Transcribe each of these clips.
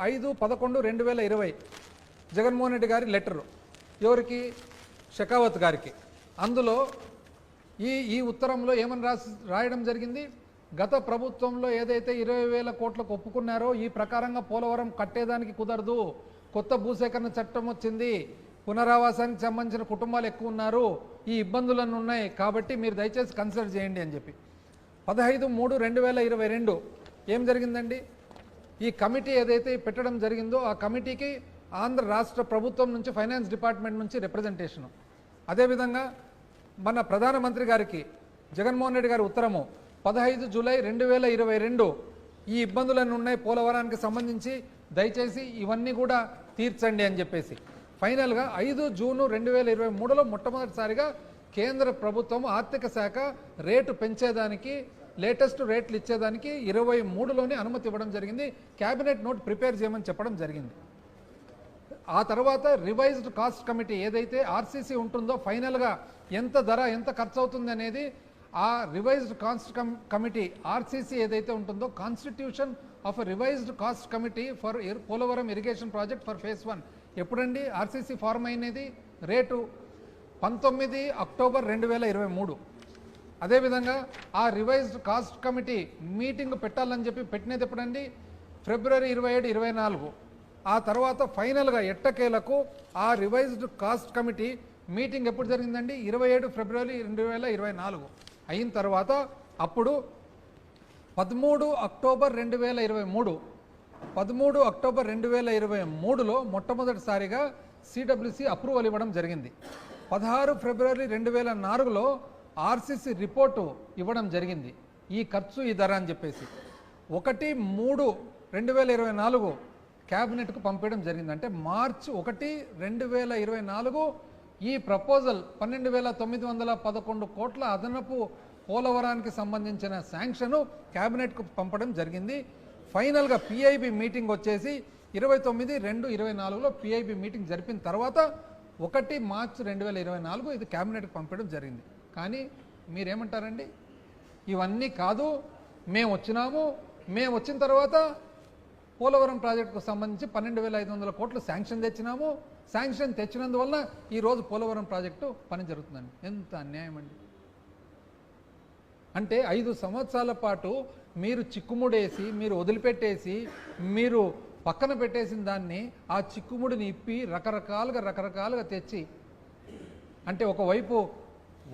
ఐదు పదకొండు రెండు వేల ఇరవై జగన్మోహన్ రెడ్డి గారి లెటరు. ఎవరికి? షెకావత్ గారికి. అందులో ఈ ఈ ఉత్తరంలో ఏమని రాసి రాయడం జరిగింది? గత ప్రభుత్వంలో ఏదైతే ఇరవై వేల కోట్లకు ఒప్పుకున్నారో ఈ ప్రకారంగా పోలవరం కట్టేదానికి కుదరదు. కొత్త భూసేకరణ చట్టం వచ్చింది. పునరావాసానికి సంబంధించిన కుటుంబాలు ఎక్కువ ఉన్నారు. ఈ ఇబ్బందులన్నీ ఉన్నాయి. కాబట్టి మీరు దయచేసి కన్సిడర్ చేయండి అని చెప్పి. పదహైదు మూడు రెండు వేల ఇరవై రెండు ఏం జరిగిందండి? ఈ కమిటీ ఏదైతే పెట్టడం జరిగిందో ఆ కమిటీకి ఆంధ్ర రాష్ట్ర ప్రభుత్వం నుంచి ఫైనాన్స్ డిపార్ట్మెంట్ నుంచి రిప్రజెంటేషను అదేవిధంగా మన ప్రధానమంత్రి గారికి జగన్మోహన్ రెడ్డి గారి ఉత్తరము పదహైదు జూలై రెండు వేల ఇరవై రెండు ఈ ఇబ్బందులన్నీ ఉన్నాయి పోలవరానికి సంబంధించి దయచేసి ఇవన్నీ కూడా తీర్చండి అని చెప్పేసి. ఫైనల్గా ఐదు జూను రెండు వేల ఇరవై మూడులో మొట్టమొదటిసారిగా కేంద్ర ప్రభుత్వం ఆర్థిక శాఖ రేటు పెంచేదానికి లేటెస్ట్ రేట్లు ఇచ్చేదానికి ఇరవై మూడులోనే అనుమతి ఇవ్వడం జరిగింది. క్యాబినెట్ నోట్ ప్రిపేర్ చేయమని చెప్పడం జరిగింది. ఆ తర్వాత రివైజ్డ్ కాస్ట్ కమిటీ ఏదైతే ఆర్సీసీ ఉంటుందో ఫైనల్గా ఎంత ధర ఎంత ఖర్చు అవుతుంది అనేది ఆ రివైజ్డ్ కాస్ట్ కమిటీ ఆర్సీసీ ఏదైతే ఉంటుందో constitution of revised cost committee for Polavaram irrigation project for phase one ఎప్పుడండి ఆర్సీసీ ఫార్మ్ అయినది? రేటు పంతొమ్మిది అక్టోబర్ రెండు వేల ఇరవై మూడు. అదేవిధంగా ఆ రివైజ్డ్ కాస్ట్ కమిటీ మీటింగ్ పెట్టాలని చెప్పి పెట్టినది ఎప్పుడండి? ఫిబ్రవరి ఇరవై ఏడు ఇరవై నాలుగు. ఆ తర్వాత ఫైనల్గా ఎట్టకేలకు ఆ రివైజ్డ్ కాస్ట్ కమిటీ మీటింగ్ ఎప్పుడు జరిగిందండి? ఇరవై ఏడు ఫిబ్రవరి రెండు వేల ఇరవై నాలుగు. అయిన తర్వాత అప్పుడు పదమూడు అక్టోబర్ రెండు వేల ఇరవై మూడు పదమూడు అక్టోబర్ రెండు వేల ఇరవై మూడులో మొట్టమొదటిసారిగా సిడబ్ల్యూసి అప్రూవల్ ఇవ్వడం జరిగింది. పదహారు ఫిబ్రవరి రెండు వేల నాలుగులో ఆర్సీసీ రిపోర్టు ఇవ్వడం జరిగింది. ఈ ఖర్చు ఈ ధర అని చెప్పేసి. ఒకటి మూడు రెండు వేల ఇరవై నాలుగు క్యాబినెట్కు పంపించడం జరిగింది. అంటే మార్చ్ ఒకటి రెండు వేల ఇరవై నాలుగు ఈ ప్రపోజల్ పన్నెండు వేల తొమ్మిది వందల పదకొండు కోట్ల అదనపు పోలవరానికి సంబంధించిన శాంక్షను క్యాబినెట్కు పంపడం జరిగింది. ఫైనల్గా పిఐబి మీటింగ్ వచ్చేసి ఇరవై తొమ్మిది రెండు ఇరవై నాలుగులో పిఐబి మీటింగ్ జరిపిన తర్వాత ఒకటి మార్చ్ రెండు వేల ఇరవై నాలుగు ఇది క్యాబినెట్కి పంపడం జరిగింది. కానీ మీరేమంటారండి? ఇవన్నీ కాదు మేము వచ్చినాము మేము వచ్చిన తర్వాత పోలవరం ప్రాజెక్టుకు సంబంధించి పన్నెండు వేల ఐదు వందల కోట్లు శాంక్షన్ తెచ్చినాము. శాంక్షన్ తెచ్చినందువల్ల ఈరోజు పోలవరం ప్రాజెక్టు పని జరుగుతుందండి. ఎంత అన్యాయం అండి. అంటే ఐదు సంవత్సరాల పాటు మీరు చిక్కుముడేసి మీరు వదిలిపెట్టేసి మీరు పక్కన పెట్టేసిన దాన్ని ఆ చిక్కుముడిని ఇప్పి రకరకాలుగా రకరకాలుగా తెచ్చి అంటే ఒకవైపు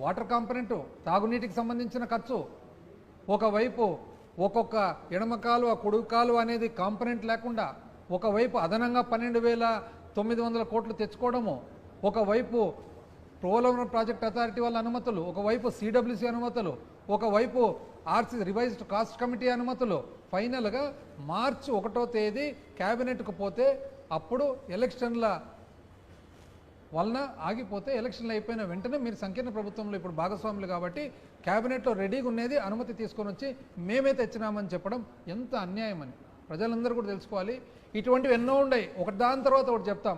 వాటర్ కాంపనెంటు తాగునీటికి సంబంధించిన ఖర్చు. ఒకవైపు ఒక్కొక్క ఎడమ కాలువ కుడి కాలువ అనేది కాంపనెంట్ లేకుండా ఒకవైపు అదనంగా పన్నెండు వేల తొమ్మిది వందల కోట్లు తెచ్చుకోవడము ఒకవైపు పోలవరం ప్రాజెక్ట్ అథారిటీ వాళ్ళ అనుమతులు ఒకవైపు సిడబ్ల్యూసి అనుమతులు ఒకవైపు ఆర్సీ రివైజ్డ్ కాస్ట్ కమిటీ అనుమతులు. ఫైనల్గా మార్చి ఒకటో తేదీ క్యాబినెట్కు పోతే అప్పుడు ఎలక్షన్ల వలన ఆగిపోతే ఎలక్షన్లు అయిపోయిన వెంటనే మీరు సంకీర్ణ ప్రభుత్వంలో ఇప్పుడు భాగస్వాములు కాబట్టి క్యాబినెట్లో రెడీగా ఉండేది అనుమతి తీసుకొని వచ్చి మేమే తెచ్చినామని చెప్పడం ఎంత అన్యాయం అని ప్రజలందరూ కూడా తెలుసుకోవాలి. ఇటువంటివి ఎన్నో ఉన్నాయి. ఒకటి దాని తర్వాత ఒకటి చెప్తాం.